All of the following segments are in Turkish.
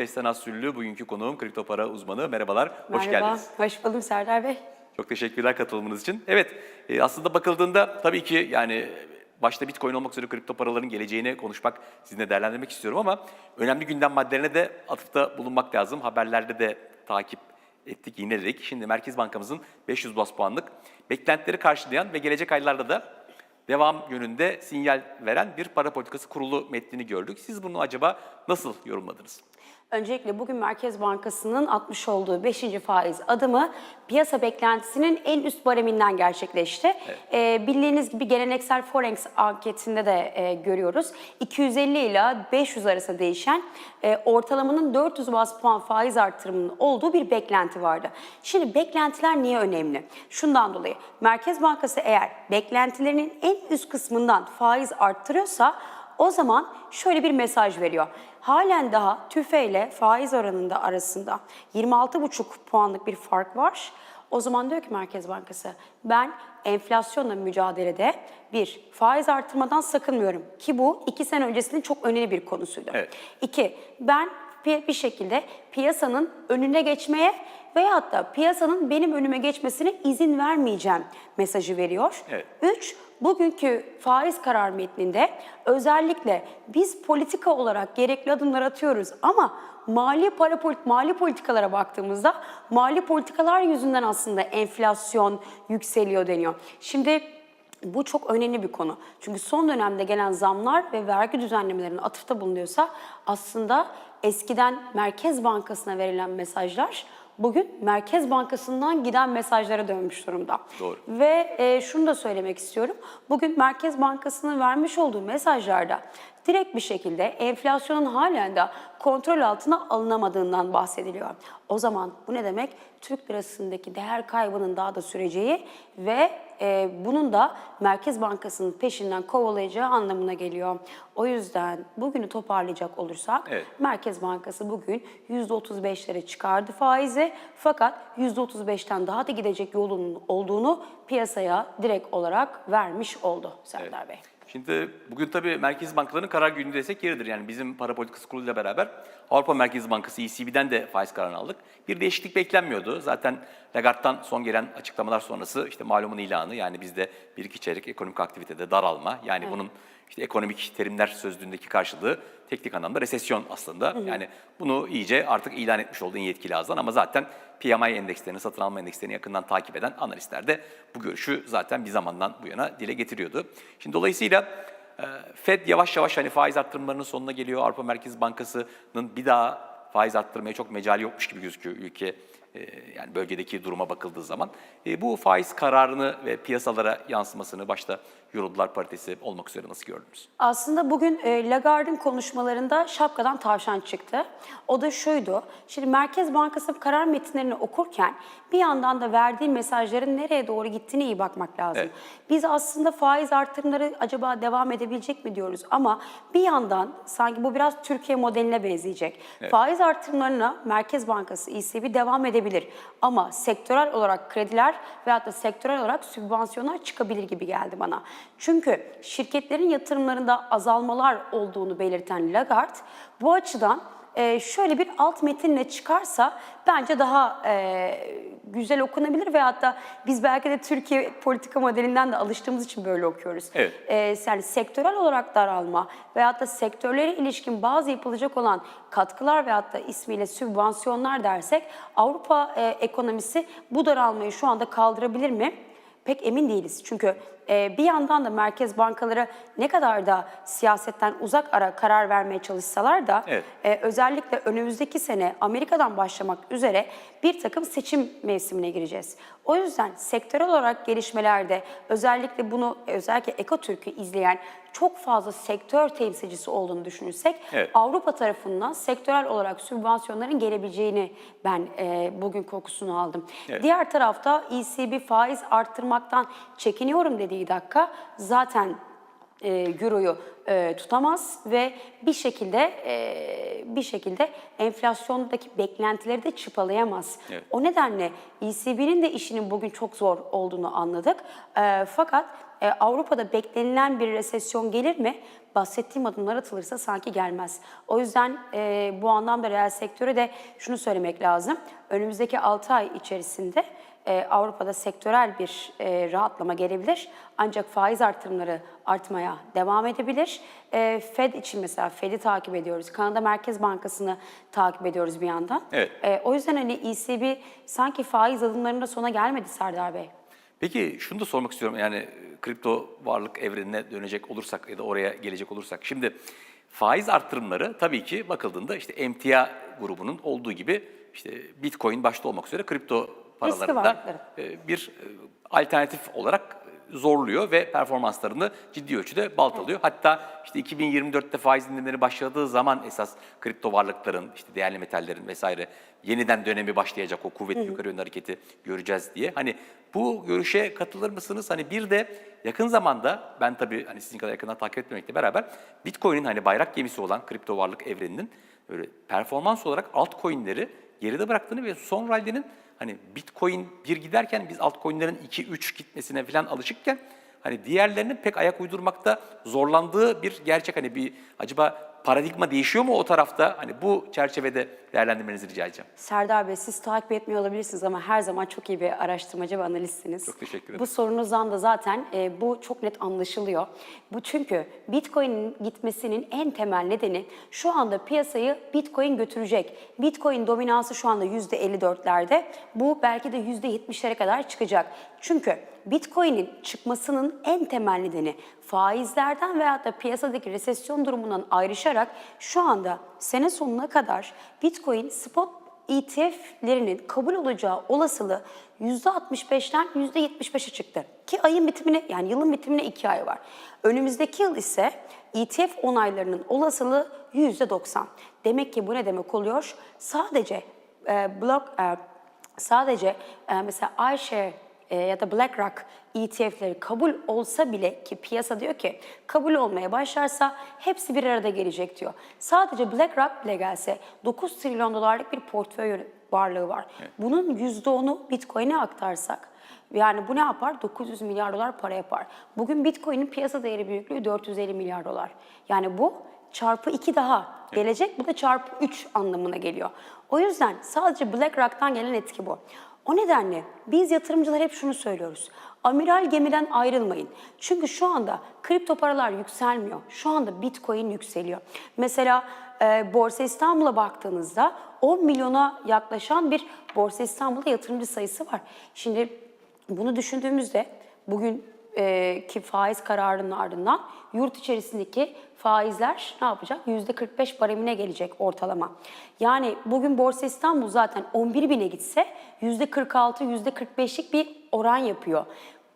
Besten Süllü bugünkü konuğum kripto para uzmanı. Merhabalar, hoş Merhaba, geldiniz. hoş buldum Serdar Bey. Çok teşekkürler katılımınız için. Evet, e, aslında bakıldığında tabii ki yani başta Bitcoin olmak üzere kripto paraların geleceğini konuşmak, sizinle değerlendirmek istiyorum ama önemli gündem maddelerine de atıfta bulunmak lazım. Haberlerde de takip ettik, yineledik. Şimdi Merkez Bankamızın 500 bas puanlık beklentileri karşılayan ve gelecek aylarda da devam yönünde sinyal veren bir para politikası kurulu metnini gördük. Siz bunu acaba nasıl yorumladınız? Öncelikle bugün Merkez Bankası'nın atmış olduğu 5. faiz adımı piyasa beklentisinin en üst bareminden gerçekleşti. Ee, bildiğiniz gibi geleneksel Forex anketinde de e, görüyoruz. 250 ile 500 arasında değişen e, ortalamanın 400 bas puan faiz artırımının olduğu bir beklenti vardı. Şimdi beklentiler niye önemli? Şundan dolayı Merkez Bankası eğer beklentilerinin en üst kısmından faiz arttırıyorsa o zaman şöyle bir mesaj veriyor. Halen daha tüfeyle faiz oranında arasında 26,5 puanlık bir fark var. O zaman diyor ki Merkez Bankası ben enflasyonla mücadelede bir faiz artırmadan sakınmıyorum. Ki bu iki sene öncesinin çok önemli bir konusuydu. Evet. İki, ben bir şekilde piyasanın önüne geçmeye veyahut da piyasanın benim önüme geçmesine izin vermeyeceğim mesajı veriyor. Evet. Üç, bugünkü faiz karar metninde özellikle biz politika olarak gerekli adımlar atıyoruz ama mali para polit- mali politikalara baktığımızda mali politikalar yüzünden aslında enflasyon yükseliyor deniyor. Şimdi bu çok önemli bir konu. Çünkü son dönemde gelen zamlar ve vergi düzenlemelerine atıfta bulunuyorsa aslında eskiden Merkez Bankası'na verilen mesajlar bugün Merkez Bankası'ndan giden mesajlara dönmüş durumda. Doğru. Ve e, şunu da söylemek istiyorum. Bugün Merkez Bankası'nın vermiş olduğu mesajlarda direkt bir şekilde enflasyonun halen de kontrol altına alınamadığından bahsediliyor. O zaman bu ne demek? Türk lirasındaki değer kaybının daha da süreceği ve e, bunun da Merkez Bankası'nın peşinden kovalayacağı anlamına geliyor. O yüzden bugünü toparlayacak olursak Evet. Merkez Bankası bugün %35'lere çıkardı faizi fakat %35'ten daha da gidecek yolunun olduğunu piyasaya direkt olarak vermiş oldu Serdar Bey. Şimdi bugün tabii merkez bankalarının karar günü desek yeridir. Yani bizim para politikası kuruluyla beraber Avrupa Merkez Bankası ECB'den de faiz kararını aldık. Bir değişiklik beklenmiyordu. Zaten Lagarde'dan son gelen açıklamalar sonrası işte malumun ilanı yani bizde bir iki çeyrek ekonomik aktivitede daralma yani bunun işte ekonomik terimler sözlüğündeki karşılığı teknik anlamda resesyon aslında. Yani bunu iyice artık ilan etmiş oldu en yetkili ağızdan ama zaten PMI endekslerini, satın alma endekslerini yakından takip eden analistler de bu görüşü zaten bir zamandan bu yana dile getiriyordu. Şimdi dolayısıyla e, Fed yavaş yavaş hani faiz arttırımlarının sonuna geliyor. Avrupa Merkez Bankası'nın bir daha faiz arttırmaya çok mecali yokmuş gibi gözüküyor ülke e, yani bölgedeki duruma bakıldığı zaman. E, Bu faiz kararını ve piyasalara yansımasını başta Eurodolar paritesi olmak üzere nasıl gördünüz? Aslında bugün e, Lagarde'ın konuşmalarında şapkadan tavşan çıktı. O da şuydu. Şimdi Merkez Bankası karar metinlerini okurken bir yandan da verdiği mesajların nereye doğru gittiğine iyi bakmak lazım. Evet. Biz aslında faiz artırımları acaba devam edebilecek mi diyoruz ama bir yandan sanki bu biraz Türkiye modeline benzeyecek. Faiz artırımlarına Merkez Bankası ECB devam edebilir ama sektörel olarak krediler veyahut da sektörel olarak sübvansiyonlar çıkabilir gibi geldi bana. Çünkü şirketlerin yatırımlarında azalmalar olduğunu belirten Lagarde bu açıdan e, şöyle bir alt metinle çıkarsa bence daha e, güzel okunabilir ve hatta biz belki de Türkiye politika modelinden de alıştığımız için böyle okuyoruz. Evet. E, yani sektörel olarak daralma veyahut da sektörlere ilişkin bazı yapılacak olan katkılar veyahut da ismiyle sübvansiyonlar dersek Avrupa ekonomisi bu daralmayı şu anda kaldırabilir mi? Pek emin değiliz. Çünkü bir yandan da merkez bankaları ne kadar da siyasetten uzak ara karar vermeye çalışsalar da Evet. e, özellikle önümüzdeki sene Amerika'dan başlamak üzere bir takım seçim mevsimine gireceğiz. O yüzden sektörel olarak gelişmelerde özellikle bunu özellikle Ekotürk'ü izleyen çok fazla sektör temsilcisi olduğunu düşünürsek Evet. Avrupa tarafından sektörel olarak sübvansiyonların gelebileceğini ben e, bugün kokusunu aldım. Evet. Diğer tarafta ECB faiz arttırmaktan çekiniyorum dediği dakika zaten e, euroyu e, tutamaz ve bir şekilde e, bir şekilde enflasyondaki beklentileri de çıpalayamaz. Evet. O nedenle ECB'nin de işinin bugün çok zor olduğunu anladık. E, fakat e, Avrupa'da beklenilen bir resesyon gelir mi? Bahsettiğim adımlar atılırsa sanki gelmez. O yüzden e, bu anlamda reel sektöre de şunu söylemek lazım. Önümüzdeki 6 ay içerisinde e, Avrupa'da sektörel bir e, rahatlama gelebilir. Ancak faiz artırımları artmaya devam edebilir. E, Fed için mesela Fed'i takip ediyoruz. Kanada Merkez Bankası'nı takip ediyoruz bir yandan. Evet. E, o yüzden hani ECB sanki faiz adımlarında sona gelmedi Serdar Bey. Peki şunu da sormak istiyorum yani kripto varlık evrenine dönecek olursak ya da oraya gelecek olursak. Şimdi faiz arttırımları tabii ki bakıldığında işte emtia grubunun olduğu gibi işte Bitcoin başta olmak üzere kripto paralarında e, bir e, alternatif olarak zorluyor ve performanslarını ciddi ölçüde baltalıyor. Hatta işte 2024'te faiz indirimleri başladığı zaman esas kripto varlıkların, işte değerli metallerin vesaire yeniden dönemi başlayacak o kuvvetli yukarı yönlü hareketi göreceğiz diye. Hani bu görüşe katılır mısınız? Hani bir de yakın zamanda ben tabii hani sizin kadar yakından takip etmemekle beraber Bitcoin'in hani bayrak gemisi olan kripto varlık evreninin böyle performans olarak altcoin'leri geride bıraktığını ve son rally'nin hani Bitcoin bir giderken biz altcoin'lerin 2-3 gitmesine falan alışıkken hani diğerlerinin pek ayak uydurmakta zorlandığı bir gerçek. Hani bir acaba paradigma değişiyor mu o tarafta? Hani bu çerçevede değerlendirmenizi rica edeceğim. Serdar Bey siz takip etmiyor olabilirsiniz ama her zaman çok iyi bir araştırmacı ve analistsiniz. Çok teşekkür ederim. Bu sorunuzdan da zaten e, bu çok net anlaşılıyor. Bu çünkü Bitcoin'in gitmesinin en temel nedeni şu anda piyasayı Bitcoin götürecek. Bitcoin dominansı şu anda %54'lerde. Bu belki de %70'lere kadar çıkacak. Çünkü Bitcoin'in çıkmasının en temel nedeni faizlerden veyahut da piyasadaki resesyon durumundan ayrışarak şu anda sene sonuna kadar Bitcoin spot ETF'lerinin kabul olacağı olasılığı %65'ten %75'e çıktı. Ki ayın bitimine yani yılın bitimine iki ay var. Önümüzdeki yıl ise ETF onaylarının olasılığı %90. Demek ki bu ne demek oluyor? Sadece e, blok e, sadece e, mesela iShare e, ya da BlackRock ETF'leri kabul olsa bile ki piyasa diyor ki kabul olmaya başlarsa hepsi bir arada gelecek diyor. Sadece BlackRock bile gelse 9 trilyon dolarlık bir portföy varlığı var. Bunun %10'u Bitcoin'e aktarsak yani bu ne yapar? 900 milyar dolar para yapar. Bugün Bitcoin'in piyasa değeri büyüklüğü 450 milyar dolar. Yani bu çarpı 2 daha gelecek. Bu da çarpı 3 anlamına geliyor. O yüzden sadece BlackRock'tan gelen etki bu. O nedenle biz yatırımcılar hep şunu söylüyoruz. Amiral gemiden ayrılmayın. Çünkü şu anda kripto paralar yükselmiyor. Şu anda Bitcoin yükseliyor. Mesela e, Borsa İstanbul'a baktığınızda 10 milyona yaklaşan bir Borsa İstanbul'da yatırımcı sayısı var. Şimdi bunu düşündüğümüzde bugün e, ki faiz kararının ardından yurt içerisindeki faizler ne yapacak? %45 baremine gelecek ortalama. Yani bugün Borsa İstanbul zaten 11 bine gitse %46, %45'lik bir oran yapıyor.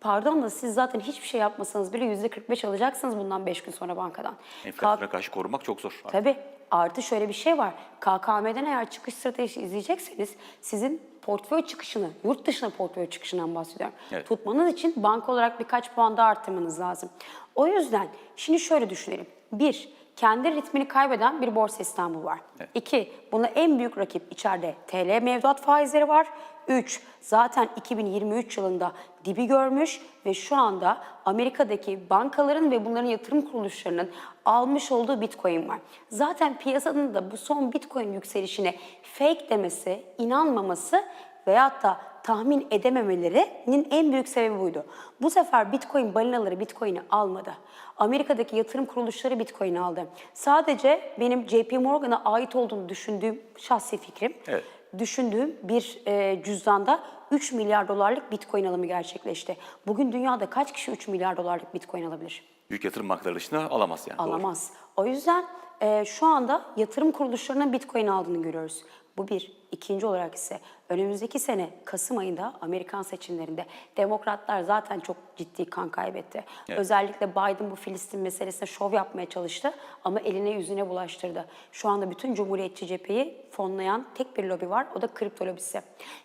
Pardon da siz zaten hiçbir şey yapmasanız bile %45 alacaksınız bundan 5 gün sonra bankadan. Enflasyona karşı korumak çok zor. Tabii. Artı şöyle bir şey var. KKM'den eğer çıkış stratejisi izleyecekseniz sizin portföy çıkışını, yurt dışına portföy çıkışından bahsediyorum. Evet. Tutmanız için banka olarak birkaç puan daha arttırmanız lazım. O yüzden şimdi şöyle düşünelim. Bir, kendi ritmini kaybeden bir Borsa İstanbul var. Evet. İki, buna en büyük rakip içeride TL mevduat faizleri var. Üç, zaten 2023 yılında dibi görmüş ve şu anda Amerika'daki bankaların ve bunların yatırım kuruluşlarının almış olduğu Bitcoin var. Zaten piyasanın da bu son Bitcoin yükselişine fake demesi, inanmaması veyahut da tahmin edememelerinin en büyük sebebi buydu. Bu sefer Bitcoin balinaları Bitcoin'i almadı. Amerika'daki yatırım kuruluşları Bitcoin'i aldı. Sadece benim JP Morgan'a ait olduğunu düşündüğüm şahsi fikrim Evet. düşündüğüm bir e, cüzdanda 3 milyar dolarlık bitcoin alımı gerçekleşti. Bugün dünyada kaç kişi 3 milyar dolarlık bitcoin alabilir? Büyük yatırım bankaları dışında alamaz yani. doğru. Alamaz. O yüzden e, şu anda yatırım kuruluşlarının bitcoin aldığını görüyoruz. Bu bir. İkinci olarak ise önümüzdeki sene Kasım ayında Amerikan seçimlerinde demokratlar zaten çok ciddi kan kaybetti. Evet. Özellikle Biden bu Filistin meselesine şov yapmaya çalıştı ama eline yüzüne bulaştırdı. Şu anda bütün Cumhuriyetçi cepheyi fonlayan tek bir lobi var. O da kripto lobisi.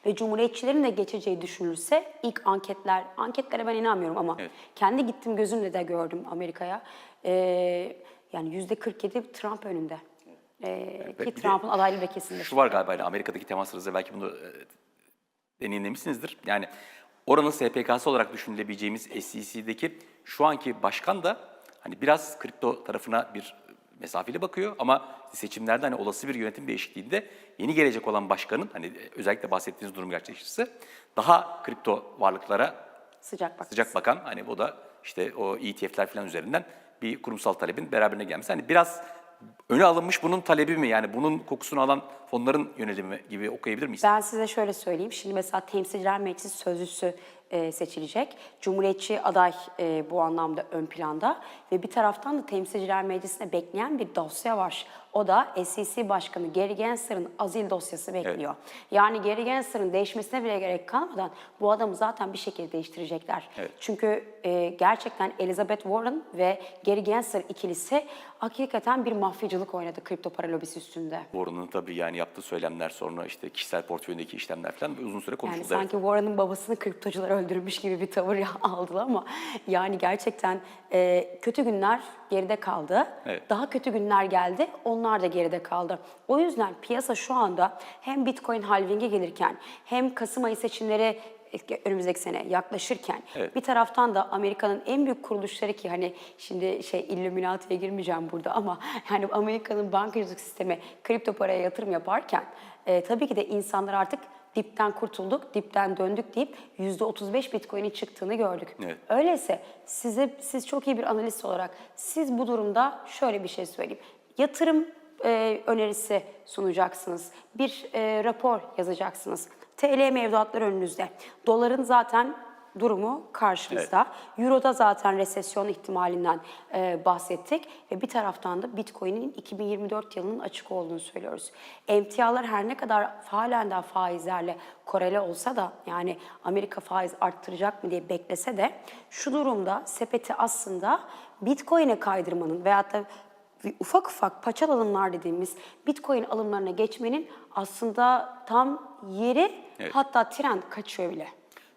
Ve Cumhuriyetçilerin de geçeceği düşünülürse ilk anketler, anketlere ben inanmıyorum ama Evet. kendi gittim gözümle de gördüm Amerika'ya. Ee, yani yüzde 47 Trump önünde. Ee, ki Trump'ın adaylığı da kesinleşti. Şu var galiba yani Amerika'daki temaslarınızda belki bunu e, deneyimlemişsinizdir. Yani oranın SPK'sı olarak düşünülebileceğimiz SEC'deki şu anki başkan da hani biraz kripto tarafına bir mesafeli bakıyor ama seçimlerde hani olası bir yönetim değişikliğinde yeni gelecek olan başkanın hani özellikle bahsettiğiniz durum gerçekleşirse daha kripto varlıklara Sıcak bak. sıcak bakan hani bu da işte o ETF'ler falan üzerinden bir kurumsal talebin beraberine gelmesi. Hani biraz öne alınmış bunun talebi mi yani bunun kokusunu alan fonların yönelimi gibi okuyabilir miyiz? Ben size şöyle söyleyeyim. Şimdi mesela Temsilciler Meclisi sözcüsü e, seçilecek. Cumhuriyetçi aday e, bu anlamda ön planda ve bir taraftan da Temsilciler Meclisi'ne bekleyen bir dosya var. O da SEC Başkanı Gary Gensler'ın azil dosyası bekliyor. Yani Gary Gensler'ın değişmesine bile gerek kalmadan bu adamı zaten bir şekilde değiştirecekler. Evet. Çünkü e, gerçekten Elizabeth Warren ve Gary Gensler ikilisi hakikaten bir mafyacılık oynadı kripto para lobisi üstünde. Warren'ın tabii yani yaptığı söylemler sonra işte kişisel portföyündeki işlemler falan uzun süre Yani konuşuldu. sanki Warren'ın babasını kriptocular öldürmüş gibi bir tavır aldılar ama yani gerçekten e, kötü günler geride kaldı. Evet. Daha kötü günler geldi, onlar da geride kaldı. O yüzden piyasa şu anda hem Bitcoin halving'e gelirken hem Kasım ayı seçimleri önümüzdeki sene yaklaşırken Evet. bir taraftan da Amerika'nın en büyük kuruluşları ki hani şimdi şey Illuminati'ye girmeyeceğim burada ama yani Amerika'nın bankacılık sistemi kripto paraya yatırım yaparken e, tabii ki de insanlar artık dipten kurtulduk, dipten döndük deyip %35 Bitcoin'in çıktığını gördük. Evet. Öyleyse size siz çok iyi bir analist olarak siz bu durumda şöyle bir şey söyleyeyim. Yatırım e, önerisi sunacaksınız. Bir e, rapor yazacaksınız. TL mevduatlar önünüzde. Doların zaten durumu karşınızda. Euro'da zaten resesyon ihtimalinden e, bahsettik. Ve bir taraftan da Bitcoin'in 2024 yılının açık olduğunu söylüyoruz. Emtialar her ne kadar halen daha faizlerle korele olsa da yani Amerika faiz arttıracak mı diye beklese de şu durumda sepeti aslında Bitcoin'e kaydırmanın veyahut da bir ufak ufak paçal alımlar dediğimiz Bitcoin alımlarına geçmenin aslında tam yeri Evet. hatta trend kaçıyor bile.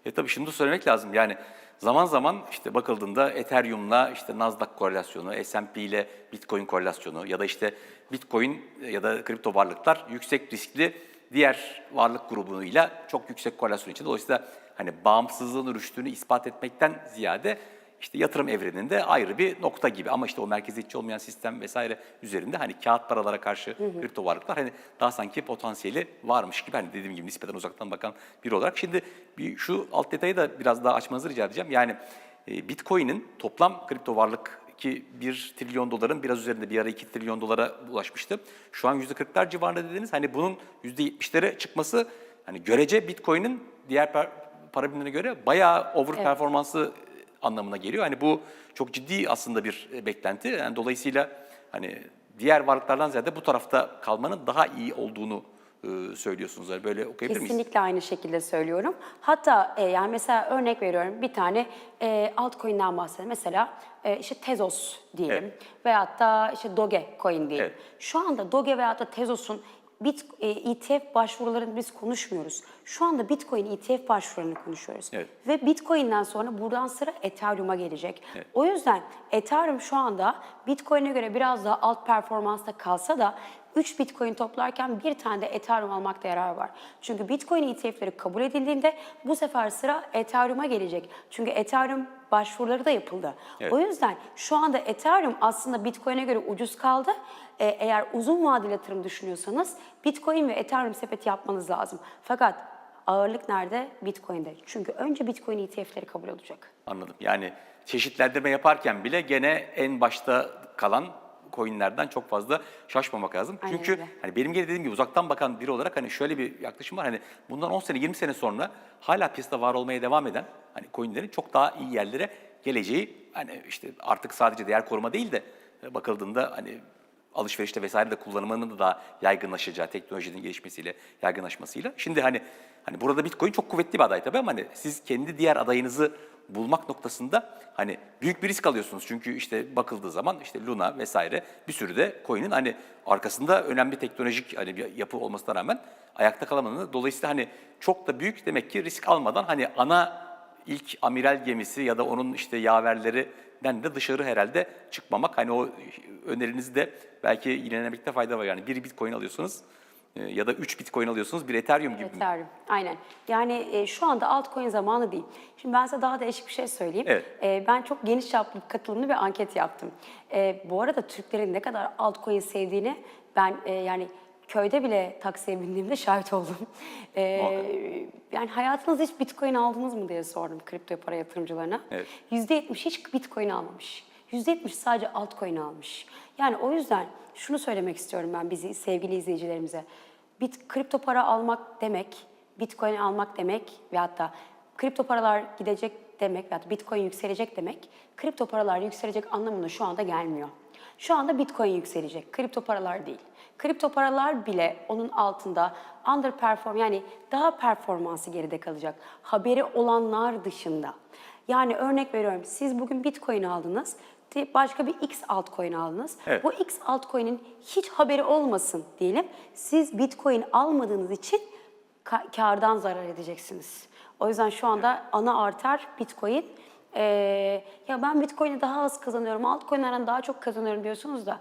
E tabii da söylemek lazım. Yani zaman zaman işte bakıldığında Ethereum'la işte Nasdaq korelasyonu, S&P ile Bitcoin korelasyonu ya da işte Bitcoin ya da kripto varlıklar yüksek riskli diğer varlık grubuyla çok yüksek korelasyon içinde. Dolayısıyla hani bağımsızlığını, rüştünü ispat etmekten ziyade işte yatırım evreninde ayrı bir nokta gibi ama işte o merkeziyetçi olmayan sistem vesaire üzerinde hani kağıt paralara karşı kripto varlıklar hani daha sanki potansiyeli varmış gibi hani dediğim gibi nispeten uzaktan bakan biri olarak. Şimdi bir şu alt detayı da biraz daha açmanızı rica edeceğim. Yani e, Bitcoin'in toplam kripto varlık ki 1 trilyon doların biraz üzerinde bir ara 2 trilyon dolara ulaşmıştı. Şu an %40'lar civarında dediniz. Hani bunun %70'lere çıkması hani görece Bitcoin'in diğer para birimlerine göre bayağı over performansı anlamına geliyor. Hani bu çok ciddi aslında bir e, beklenti. Yani dolayısıyla hani diğer varlıklardan ziyade bu tarafta kalmanın daha iyi olduğunu e, söylüyorsunuz. Yani böyle okuyabilir miyiz? Kesinlikle aynı şekilde söylüyorum. Hatta e, yani mesela örnek veriyorum bir tane e, altcoin'den bahsedelim. Mesela e, işte Tezos diyelim Evet. veyahut da işte Dogecoin diyelim. Evet. Şu anda Doge veyahut da Tezos'un Bit, e, ETF başvurularını biz konuşmuyoruz. Şu anda Bitcoin ETF başvurularını konuşuyoruz. Evet. Ve Bitcoin'den sonra buradan sıra Ethereum'a gelecek. Evet. O yüzden Ethereum şu anda Bitcoin'e göre biraz daha alt performansta kalsa da 3 Bitcoin toplarken bir tane de Ethereum almakta yarar var. Çünkü Bitcoin ETF'leri kabul edildiğinde bu sefer sıra Ethereum'a gelecek. Çünkü Ethereum başvuruları da yapıldı. Evet. O yüzden şu anda Ethereum aslında Bitcoin'e göre ucuz kaldı. Ee, eğer uzun vadeli yatırım düşünüyorsanız Bitcoin ve Ethereum sepeti yapmanız lazım. Fakat ağırlık nerede? Bitcoin'de. Çünkü önce Bitcoin ETF'leri kabul olacak. Anladım. Yani çeşitlendirme yaparken bile gene en başta kalan coinlerden çok fazla şaşmamak lazım. Aynen Çünkü öyle. hani benim gene dediğim gibi uzaktan bakan biri olarak hani şöyle bir yaklaşım var. Hani bundan 10 sene 20 sene sonra hala piyasada var olmaya devam eden hani coinlerin çok daha iyi yerlere geleceği hani işte artık sadece değer koruma değil de bakıldığında hani alışverişte vesaire de kullanımının da yaygınlaşacağı teknolojinin gelişmesiyle, yaygınlaşmasıyla. Şimdi hani hani burada Bitcoin çok kuvvetli bir aday tabii ama hani siz kendi diğer adayınızı bulmak noktasında hani büyük bir risk alıyorsunuz. Çünkü işte bakıldığı zaman işte Luna vesaire bir sürü de coin'in hani arkasında önemli teknolojik hani bir yapı olmasına rağmen ayakta kalamadığını dolayısıyla hani çok da büyük demek ki risk almadan hani ana ilk amiral gemisi ya da onun işte yaverlerinden de dışarı herhalde çıkmamak. Hani o önerinizi de belki yenilemekte fayda var. Yani bir bitcoin alıyorsunuz e, ya da 3 Bitcoin alıyorsunuz, bir Ethereum gibi mi? Ethereum. Aynen. Yani e, şu anda altcoin zamanı değil. Şimdi ben size daha değişik bir şey söyleyeyim. Evet. E, ben çok geniş çaplı katılımlı bir anket yaptım. E, bu arada Türklerin ne kadar altcoin sevdiğini ben e, yani köyde bile taksiye bindiğimde şahit oldum. E, Muhakkak. yani hayatınızda hiç bitcoin aldınız mı diye sordum kripto para yatırımcılarına. Evet. %70 hiç bitcoin almamış. %70 sadece altcoin almış. Yani o yüzden şunu söylemek istiyorum ben bizi sevgili izleyicilerimize. Bit, kripto para almak demek, bitcoin almak demek ve hatta kripto paralar gidecek demek ve hatta bitcoin yükselecek demek, kripto paralar yükselecek anlamına şu anda gelmiyor. Şu anda bitcoin yükselecek, kripto paralar değil. Kripto paralar bile onun altında underperform yani daha performansı geride kalacak. Haberi olanlar dışında. Yani örnek veriyorum siz bugün bitcoin aldınız, başka bir X altcoin aldınız. Evet. Bu X altcoin'in hiç haberi olmasın diyelim. Siz bitcoin almadığınız için ka- kardan zarar edeceksiniz. O yüzden şu anda ana arter bitcoin. Ee, ya ben bitcoin'i daha az kazanıyorum, altcoin'lerden daha çok kazanıyorum diyorsunuz da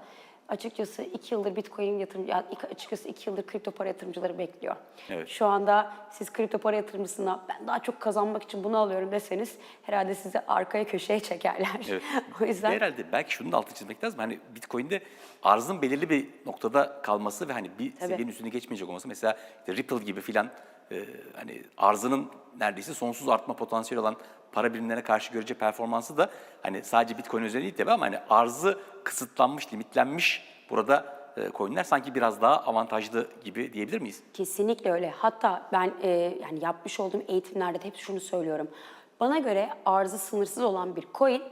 açıkçası iki yıldır bitcoin yatırım, ya iki- açıkçası iki yıldır kripto para yatırımcıları bekliyor. Evet. Şu anda siz kripto para yatırımcısına ben daha çok kazanmak için bunu alıyorum deseniz herhalde sizi arkaya köşeye çekerler. Evet. o yüzden Herhalde belki şunun da altını çizmek lazım. Hani Bitcoin'de arzın belirli bir noktada kalması ve hani bir seviyenin üstüne geçmeyecek olması. Mesela işte Ripple gibi filan e, hani arzının neredeyse sonsuz artma potansiyeli olan para birimlerine karşı görece performansı da hani sadece Bitcoin üzerinde değil tabii ama hani arzı kısıtlanmış, limitlenmiş burada e, coinler sanki biraz daha avantajlı gibi diyebilir miyiz? Kesinlikle öyle. Hatta ben e, yani yapmış olduğum eğitimlerde de hep şunu söylüyorum. Bana göre arzı sınırsız olan bir coin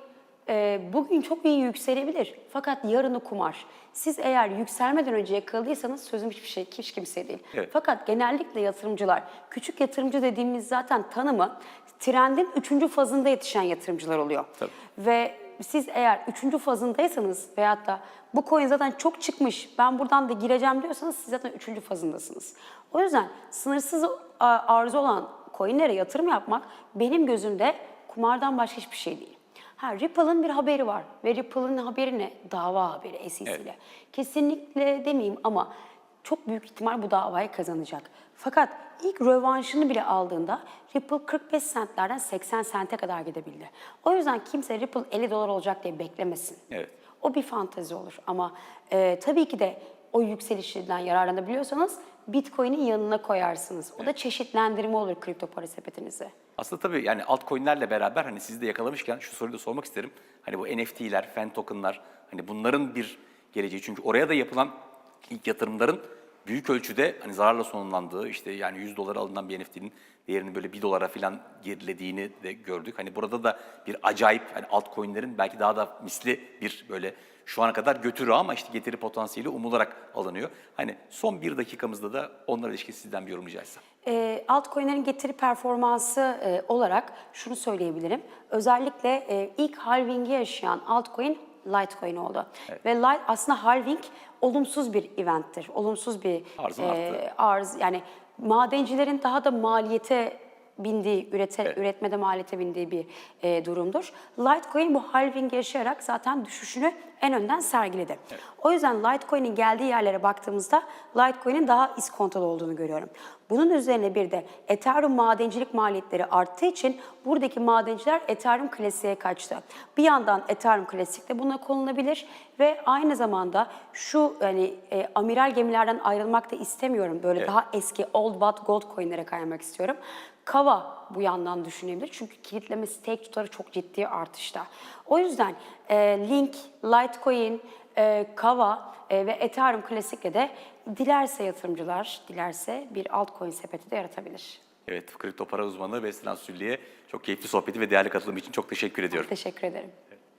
e, bugün çok iyi yükselebilir. Fakat yarını kumar. Siz eğer yükselmeden önce yakaladıysanız sözüm hiçbir şey, hiç kimse değil. Evet. Fakat genellikle yatırımcılar, küçük yatırımcı dediğimiz zaten tanımı trendin üçüncü fazında yetişen yatırımcılar oluyor. Tabii. Ve siz eğer üçüncü fazındaysanız veyahut da bu coin zaten çok çıkmış, ben buradan da gireceğim diyorsanız siz zaten üçüncü fazındasınız. O yüzden sınırsız arzu olan coinlere yatırım yapmak benim gözümde kumardan başka hiçbir şey değil. Ha Ripple'ın bir haberi var ve Ripple'ın haberi ne? Dava haberi SEC ile. Kesinlikle demeyeyim ama çok büyük ihtimal bu davayı kazanacak. Fakat ilk rövanşını bile aldığında Ripple 45 centlerden 80 sente kadar gidebildi. O yüzden kimse Ripple 50 dolar olacak diye beklemesin. Evet. O bir fantezi olur ama e, tabii ki de o yükselişinden yararlanabiliyorsanız Bitcoin'in yanına koyarsınız. O da çeşitlendirme olur kripto para sepetinize. Aslında tabii yani altcoin'lerle beraber hani sizi de yakalamışken şu soruyu da sormak isterim. Hani bu NFT'ler, fan token'lar hani bunların bir geleceği. Çünkü oraya da yapılan ilk yatırımların büyük ölçüde hani zararla sonlandığı işte yani 100 dolara alınan bir NFT'nin değerinin böyle 1 dolara falan gerilediğini de gördük. Hani burada da bir acayip hani altcoin'lerin belki daha da misli bir böyle şu ana kadar götürü ama işte getiri potansiyeli umularak alınıyor. Hani son bir dakikamızda da onlara ilişkin sizden bir yorum rica etsem. E, altcoin'lerin getiri performansı e, olarak şunu söyleyebilirim. Özellikle e, ilk halving'i yaşayan altcoin Litecoin oldu. Ve Lite aslında halving olumsuz bir eventtir. Olumsuz bir Arzın e, arz yani madencilerin daha da maliyete bindiği, ürete, üretmede maliyete bindiği bir e, durumdur. Litecoin bu halving yaşayarak zaten düşüşünü en önden sergiledi. O yüzden Litecoin'in geldiği yerlere baktığımızda Litecoin'in daha iskontolu olduğunu görüyorum. Bunun üzerine bir de Ethereum madencilik maliyetleri arttığı için buradaki madenciler Ethereum klasiğe kaçtı. Bir yandan Ethereum klasik de buna konulabilir ve aynı zamanda şu yani e, amiral gemilerden ayrılmak da istemiyorum. Böyle Evet. daha eski old but gold coin'lere kaymak istiyorum. Kava bu yandan düşünebilir. Çünkü kilitleme stake tutarı çok ciddi artışta. O yüzden e, Link, Litecoin, e, Kava e, ve Ethereum klasikle de dilerse yatırımcılar, dilerse bir altcoin sepeti de yaratabilir. Evet, kripto para uzmanı Beslen Sülli'ye çok keyifli sohbeti ve değerli katılım için çok teşekkür ediyorum. Teşekkür ederim.